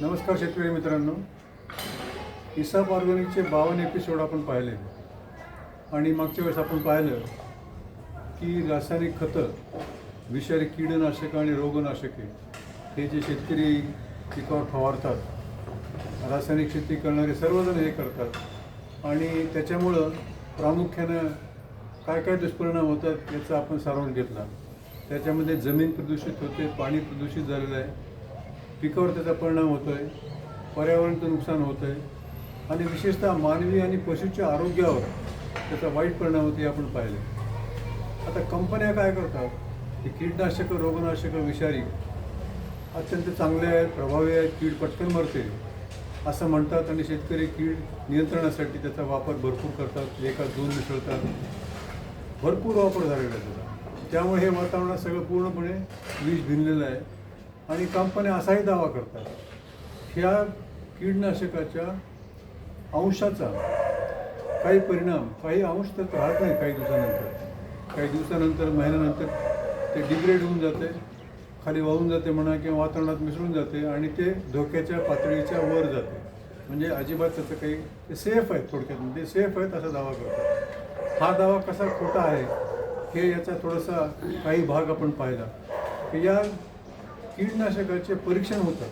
नमस्कार शेतकरी मित्रांनो. इसाप ऑर्गॅनिकचे बावन्न एपिसोड आपण पाहिले. आणि मागच्या वेळेस आपण पाहिलं की रासायनिक खतं विषारी कीडनाशकं आणि रोगनाशके हे जे शेतकरी पिकावर फवारतात रासायनिक शेती करणारे सर्वजण हे करतात. आणि त्याच्यामुळं प्रामुख्यानं काय काय दुष्परिणाम होतात याचा आपण सारांश घेतला. त्याच्यामध्ये जमीन प्रदूषित होते पाणी प्रदूषित झालेलं आहे. पिकावर त्याचा परिणाम होतो आहे पर्यावरणाचं नुकसान होतं आहे आणि विशेषतः मानवी आणि पशूच्या आरोग्यावर त्याचा वाईट परिणाम होते आपण पाहिले आता कंपन्या काय करतात? की कीटनाशकं रोगनाशकं विषारी अत्यंत चांगले आहेत प्रभावी आहेत कीड पटकन मरते. असं म्हणतात आणि शेतकरी कीड नियंत्रणासाठी त्याचा वापर भरपूर करतात एका दोन मिसळतात. भरपूर वापर झालेला आहे त्याचा. त्यामुळे हे वातावरणात सगळं पूर्णपणे वीज भिनलेलं आहे. आणि कंपन्या असाही दावा करतात. ह्या कीटनाशकाच्या अंशाचा काही परिणाम काही अंश तर राहत नाही काही दिवसानंतर. काही दिवसानंतर महिन्यानंतर ते डिग्रेड होऊन जाते खाली वाहून जाते म्हणा किंवा वातावरणात मिसळून जाते आणि ते धोक्याच्या पातळीच्या वर जाते. म्हणजे अजिबात त्याचं काही ते सेफ आहेत थोडक्यात म्हणजे सेफ आहेत असा दावा करतात. हा दावा कसा खोटा आहे हे याचा थोडासा काही भाग आपण पाहिला. की या कीटनाशकाचे परीक्षण होतं.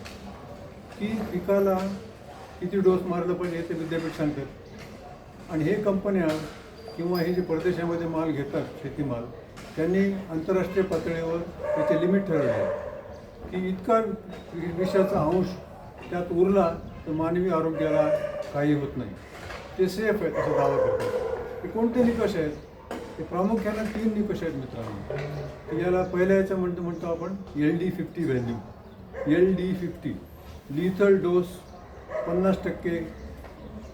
की पिकाला किती डोस मारलं पाहिजे हे ते विद्यापीठ सांगतात आणि हे कंपन्या किंवा हे जे परदेशामध्ये माल घेतात शेतीमाल त्यांनी आंतरराष्ट्रीय पातळीवर त्याचे लिमिट ठरवले आहे. की इतका विषाचा अंश त्यात उरला तर मानवी आरोग्याला काही होत नाही. ते सेफ आहेत असं दावा करतात. हे कोणते निकष आहेत? ते प्रामुख्यानं तीन निकष आहेत मित्रांनो? की याला पहिल्या याचं म्हणतो म्हणतो आपण L D fifty value L D fifty lethal dose पन्नास टक्के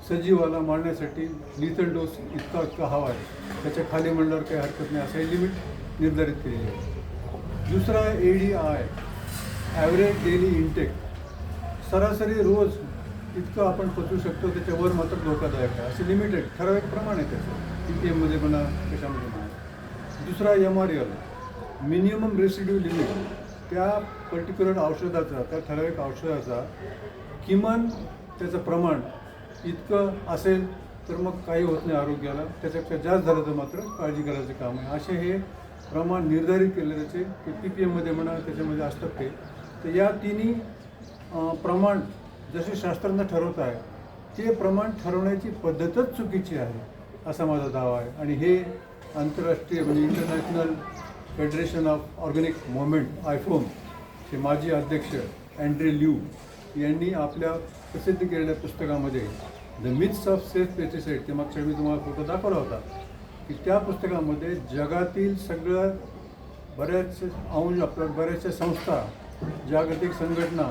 सजीवाला मारण्यासाठी लिथल डोस इतका इतका हवा आहे. त्याच्याखाली म्हणल्यावर काही हरकत नाही असंही लिमिट निर्धारित केलेली आहे. दुसरा A D I average daily intake सरासरी रोज इतकं आपण पचू शकतो त्याच्यावर मात्र धोकादायक आहे. असे लिमिटेड ठराविक प्रमाण आहे त्याचं. पी पी एममध्ये म्हणा कशामध्ये म्हणा दुसरा M R L minimum residue limit त्या पर्टिक्युलर औषधाचा त्या ठराविक औषधाचा किमान त्याचं प्रमाण इतकं असेल तर मग काही होत नाही आरोग्याला. त्याच्यापेक्षा जास्त झालं तर मात्र काळजी करायचं काम आहे. असे हे प्रमाण निर्धारित केले त्याचे ते पी पी एममध्ये म्हणा त्याच्यामध्ये असतात ते. तर या तिन्ही प्रमाण जसे शास्त्रज्ञ ठरवत आहे ते प्रमाण ठरवण्याची पद्धतच चुकीची आहे. असा माझा दावा आहे. आणि हे आंतरराष्ट्रीय म्हणजे international federation of organic movement IFOAM चे माजी अध्यक्ष अँड्रे ल्यू यांनी आपल्या प्रसिद्ध केलेल्या पुस्तकामध्ये the myths of safe pesticide ते मागच्या मी तुम्हाला फोटो दाखवला होता की त्या पुस्तकामध्ये जगातील सगळं बऱ्याच अंश आपल्या बऱ्याचशा संस्था जागतिक संघटना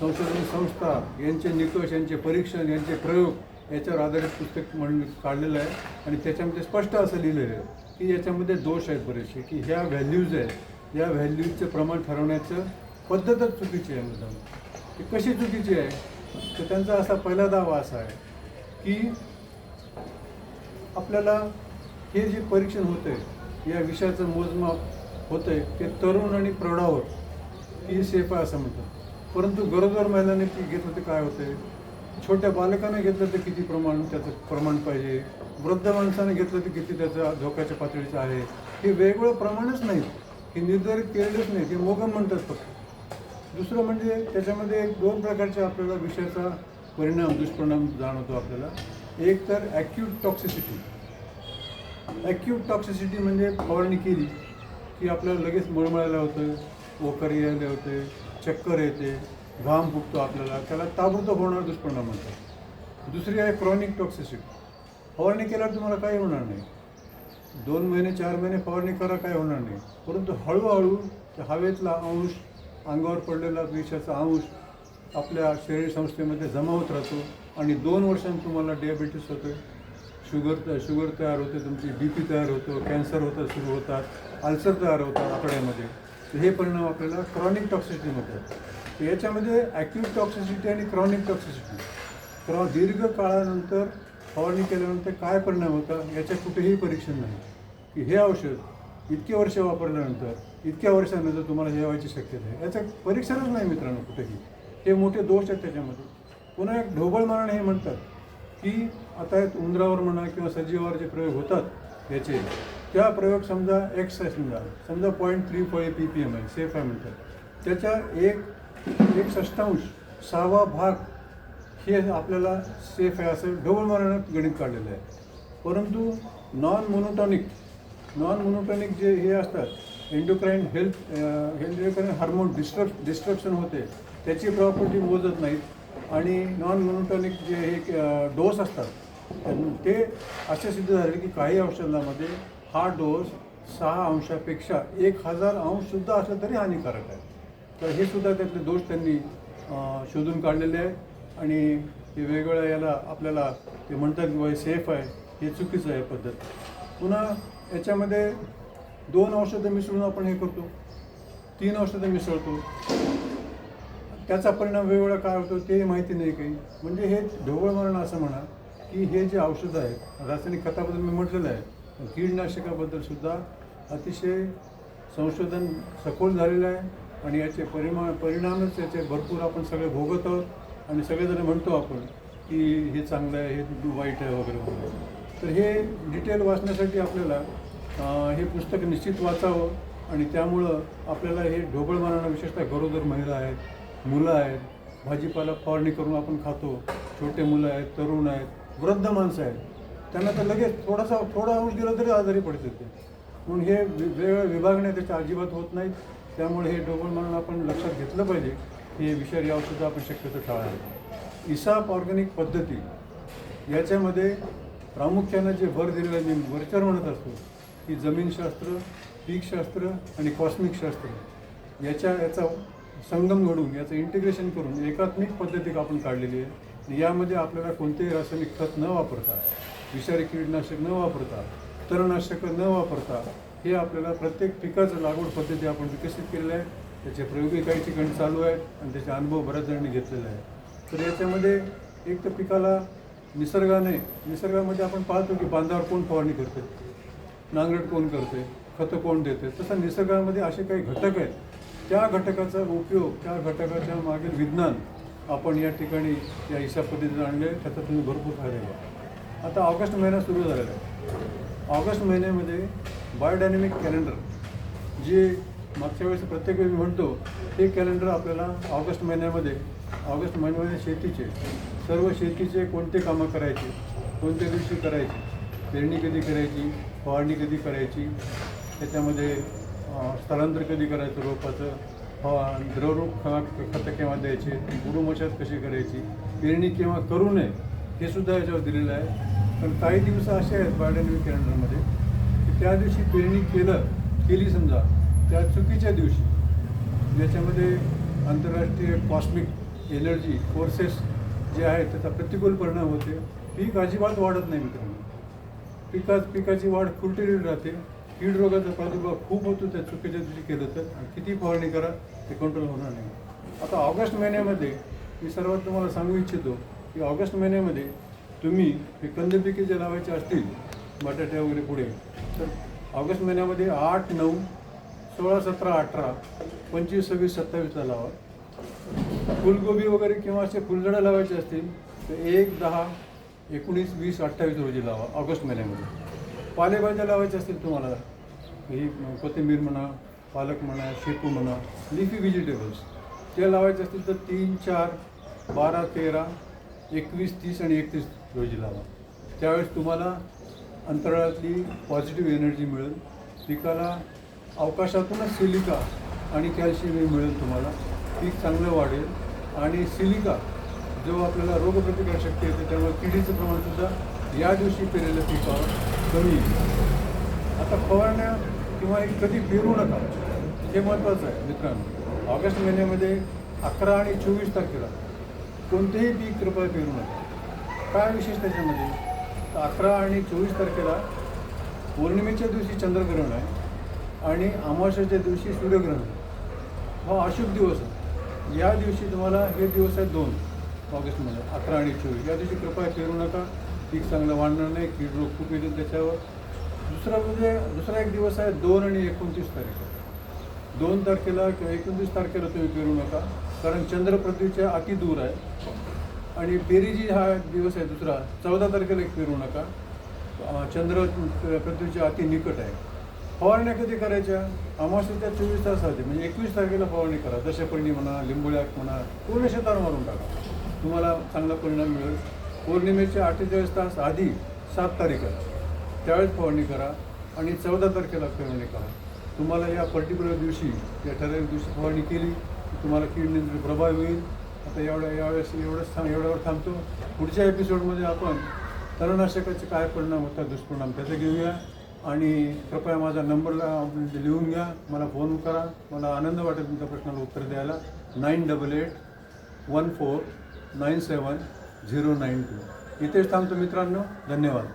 संशोधन संस्था यांचे निकष यांचे परीक्षण यांचे प्रयोग याच्यावर आधारित पुस्तक म्हणून काढलेलं आहे. आणि त्याच्यामध्ये स्पष्ट असं लिहिलेलं आहे की याच्यामध्ये दोष आहेत बरेचसे की ह्या व्हॅल्यूज आहेत या व्हॅल्यूजचं प्रमाण ठरवण्याचं पद्धतच चुकीची आहे मुद्दा ती कशी चुकीची आहे? तर त्यांचा असा पहिला दावा असा आहे की आपल्याला हे जे परीक्षण होतं या विषयाचं मोजमाप होतं आहे ते तरुण आणि प्रौढावर ही सेफ आहे असं म्हणतात. परंतु गरोदर महिलांनी ती घेत होते काय होतंय? छोट्या बालकानं घेतलं तर किती प्रमाण त्याचं प्रमाण पाहिजे? वृद्ध माणसाने घेतलं तर किती त्याचं धोक्याच्या पातळीचं आहे? हे वेगवेगळं प्रमाणच नाही. हे निर्धारित केलेलंच नाही. ते मोगम म्हणतात फक्त. दुसरं म्हणजे त्याच्यामध्ये एक दोन प्रकारच्या आपल्याला विषयाचा परिणाम दुष्परिणाम जाणवतो आपल्याला. एक तर ॲक्यूट टॉक्सिसिटी ॲक्यूट टॉक्सिसिटी म्हणजे फवारणी केली की आपल्याला लगेच मळमळायला होतं ओकर यायला होते चक्कर येते. घाम फुटतो आपल्याला त्याला ताबडतोब होणार दुष्परिणाम म्हणतात. दुसरी आहे क्रॉनिक टॉक्सिसिटी फवारणी केल्यावर तुम्हाला काही होणार नाही. दोन महिने चार महिने फवारणी करा काय होणार नाही. परंतु हळूहळू हवेतला अंश अंगावर पडलेला विषाचा अंश आपल्या शरीर संस्थेमध्ये जमा होत राहतो आणि दोन वर्षांनी तुम्हाला डायबिटीस होतं शुगर शुगर तयार होते तुमची बी पी तयार होतो कॅन्सर होतं सुरू होतात अल्सर तयार होतात आतड्यामध्ये तर हे परिणाम आपल्याला क्रॉनिक टॉक्सिसिटीमध्ये आहेत. याच्यामध्ये ॲक्यूट टॉक्सिसिटी आणि क्रॉनिक टॉक्सिसिटी क्रॉ दीर्घ काळानंतर फवारणी केल्यानंतर काय परिणाम होता याच्या कुठेही परीक्षण नाही. की हे औषध इतके वर्ष वापरल्यानंतर इतक्या वर्षानंतर तुम्हाला हे व्हायची शक्यता आहे. याचं परीक्षणच नाही मित्रांनो कुठेही. हे मोठे दोष आहेत त्याच्यामध्ये. पुन्हा एक ढोबळ मारण हे म्हणतात की आता उंदरावर म्हणा किंवा सजीवावर जे प्रयोग होतात याचे त्या प्रयोग समजा एक्स आहे समजा समजा point three five P P M आहे सेफ आहे म्हणतात. त्याच्या एक एक षष्टांश सहावा भाग हे आपल्याला सेफ आहे असं ढोबळ मारण्यात गणित काढलेलं आहे. परंतु नॉन मोनोटॉनिक नॉन मोनोटॉनिक जे हे असतात एंडोक्राईन हेल्थ एंडोक्राईन हार्मोन डिस्ट्रक् डिस्ट्रक्शन होते त्याची प्रॉपर्टी मोजत नाहीत. आणि नॉन मोनोटॉनिक जे हे डोस असतात ते असे सिद्ध झाले की काही औषधामध्ये हा डोस सहा अंशापेक्षा एक हजार अंशसुद्धा असला तरी हानिकारक आहे. तर हे सुद्धा त्यातले दोष त्यांनी शोधून काढलेले आहे. आणि हे वेगवेगळ्या याला आपल्याला ते म्हणतात की बाई सेफ आहे हे चुकीचं आहे पद्धत. पुन्हा याच्यामध्ये दोन औषधं मिसळून आपण हे करतो. तीन औषधं मिसळतो. त्याचा परिणाम वेगवेगळा काय होतो ते माहिती नाही काही. म्हणजे हे ढोबळ मरण असं म्हणा की हे जे औषधं आहेत रासायनिक खताबद्दल मी म्हटलेलं आहे कीडनाशकाबद्दल सुद्धा अतिशय संशोधन सखोल झालेलं आहे. आणि याचे परिमा परिणामच याचे भरपूर आपण सगळे भोगत आहोत आणि सगळेजण म्हणतो आपण की हे चांगलं आहे हे वाईट आहे वगैरे वगैरे तर हे डिटेल वाचण्यासाठी आपल्याला हे पुस्तक निश्चित वाचावं आणि त्यामुळं आपल्याला हे ढोबळमानानं विशेषतः गरोदर महिला आहेत मुलं आहेत भाजीपाला फवारणी करून आपण खातो छोटे मुलं आहेत तरुण आहेत वृद्ध माणसं आहेत त्यांना तर लगेच थोडासा थोडा अंश दिला तरी आजारी पडते ते. म्हणून हे वि- वेगवेगळ्या विभागणे त्याच्या अजिबात होत नाहीत. त्यामुळे हे ढोबळ म्हणून आपण लक्षात घेतलं पाहिजे की हे विषारी औषधं आपण शक्यतो टाळावे इसाप ऑर्गॅनिक पद्धती याच्यामध्ये प्रामुख्यानं जे भर दिलेलं मी वरच्यावर म्हणत असतो की जमीनशास्त्र पीकशास्त्र आणि कॉस्मिक शास्त्र याच्या याचा संगम घडून याचं इंटिग्रेशन करून एकात्मिक पद्धती आपण काढलेली आहे. यामध्ये आपल्याला कोणतेही रासायनिक खत न वापरता विषारी कीटनाशक न वापरता तणनाशकं न वापरता हे आपल्याला प्रत्येक पिकाचं लागवड पद्धती आपण विकसित केलेल्या आहे. त्याचे प्रयोगही काही ठिकाणी चालू आहेत आणि त्याचे अनुभव बऱ्याच जणांनी घेतलेला आहे तर याच्यामध्ये एक तर पिकाला निसर्गाने निसर्गामध्ये आपण पाहतो की बांधावर कोण फवारणी करते? नांगरट कोण करते? खतं कोण देते? तसं निसर्गामध्ये असे काही घटक आहेत. त्या घटकाचा उपयोग त्या घटकाच्या मागील विज्ञान आपण या ठिकाणी या हिशा पद्धतीने आणले त्याचा तुम्ही भरपूर फायदा घ्या आता ऑगस्ट महिना सुरू झालेला आहे. ऑगस्ट महिन्यामध्ये बायोडायनॅमिक कॅलेंडर जे मागच्या वेळेस प्रत्येक वेळी म्हणतो ते कॅलेंडर आपल्याला ऑगस्ट महिन्यामध्ये ऑगस्ट महिन्यामध्ये शेतीचे सर्व शेतीचे कोणते कामं करायचे कोणत्या दिवशी करायची पेरणी कधी करायची फवारणी कधी करायची त्याच्यामध्ये स्थलांतर कधी करायचं रोपाचं फवा द्रवरूप ख- खतं केव्हा द्यायचे गुरुमशात कशी करायची पेरणी केव्हा करू नये हे सुद्धा याच्यावर दिलेलं आहे. पण काही दिवस असे आहेत बायोडायनॅमिक कॅलेंडरमध्ये की त्या दिवशी पेरणी केलं केली समजा त्या चुकीच्या दिवशी. ज्याच्यामध्ये आंतरराष्ट्रीय कॉस्मिक एनर्जी फोर्सेस जे आहेत त्याचा प्रतिकूल परिणाम होते. पीक अजिबात वाढत नाही मित्रांनो. पिका पिकाची वाढ कुलटेली राहते. कीड रोगाचा प्रादुर्भाव खूप होतो त्या चुकीच्या दिवशी केलं तर. आणि किती फवारणी करा ते कंट्रोल होणार नाही. आता ऑगस्ट महिन्यामध्ये मी सर्वात तुम्हाला सांगू इच्छितो की ऑगस्ट महिन्यामध्ये तुम्ही हे पिके जे लावायचे असतील बटाटे वगैरे पुढे तर ऑगस्ट महिन्यामध्ये आठ नऊ सोळा सतरा अठरा पंचवीस सव्वीस सत्तावीसला लावा. फुलगोबी वगैरे किंवा असे फुलझडं लावायचे असतील तर एक दहा एकोणीस वीस अठ्ठावीस रोजी लावा ऑगस्ट महिन्यामध्ये. पालेभाज्या लावायच्या असतील तुम्हाला ही कोथिंबीर म्हणा पालक म्हणा शेपू म्हणा लिफी व्हेजिटेबल्स त्या लावायचे असतील तर तीन चार बारा तेरा एकवीस तीस आणि एकतीस रोजी लावा त्यावेळेस तुम्हाला अंतराळातली पॉझिटिव्ह एनर्जी मिळेल. पिकाला अवकाशातूनच सिलिका आणि कॅल्शियम मिळेल तुम्हाला. पीक चांगलं वाढेल. आणि सिलिका जो आपल्याला रोगप्रतिकार शक्ती येते त्यामुळे किडीचं प्रमाणसुद्धा या दिवशी पेरलेल्या पिकावर कमी येईल. आता फवारण्या किंवा एक कधी पेरू नका हे महत्त्वाचं आहे मित्रांनो. ऑगस्ट महिन्यामध्ये अकरा आणि चोवीस तारखेला कोणतेही पीक कृपया पेरू नका. काय विशेष त्याच्यामध्ये? तर अकरा आणि चोवीस तारखेला पौर्णिमेच्या दिवशी चंद्रग्रहण आहे आणि अमावस्याच्या दिवशी सूर्यग्रहण हा अशुभ दिवस आहे. या दिवशी तुम्हाला हे दिवस आहेत दोन ऑगस्टमध्ये अकरा आणि चोवीस. या दिवशी कृपया पेरू नका पीक चांगलं वाढणार नाही कीड रोग खूप येतील त्याच्यावर. दुसरा म्हणजे दुसरा एक दिवस आहे दोन आणि एकोणतीस तारीख दोन तारखेला किंवा एकोणतीस तारखेला तुम्ही पेरू नका कारण चंद्र पृथ्वीच्या अति दूर आहे. आणि पेरीजी हा दिवस आहे दुसरा. चौदा तारखेला एक पेरू नका. चंद्र पृथ्वीच्या अति निकट आहे. फवारण्या कधी करायच्या? अमावस्येच्या चोवीस तास आधी म्हणजे एकवीस तारखेला फवारणी करा. दशपर्णी म्हणा लिंबोळ्याक म्हणा पूर्ण शेतावर मारून टाका. तुम्हाला चांगला परिणाम मिळेल. पौर्णिमेच्या अठ्ठेचाळीस तास आधी सात तारीख आहे. त्यावेळेस फवारणी करा आणि चौदा तारखेला फवारणी करा. तुम्हाला या पर्टिक्युलर दिवशी या ठराविक दिवशी फवारणी केली तुम्हाला कीड नियंत्रण प्रभावी होईल. आता एवढ्या यावेळेस एवढंच थांब एवढ्यावर थांबतो. पुढच्या एपिसोडमध्ये आपण तणनाशकाचे काय परिणाम होतात दुष्परिणाम त्याचं घेऊया. आणि कृपया माझा नंबरला लिहून घ्या. मला फोन करा. मला आनंद वाटेल तुमच्या प्रश्नाला उत्तर द्यायला. Nine double eight one four nine seven zero nine two. इथेच थांबतो मित्रांनो. धन्यवाद.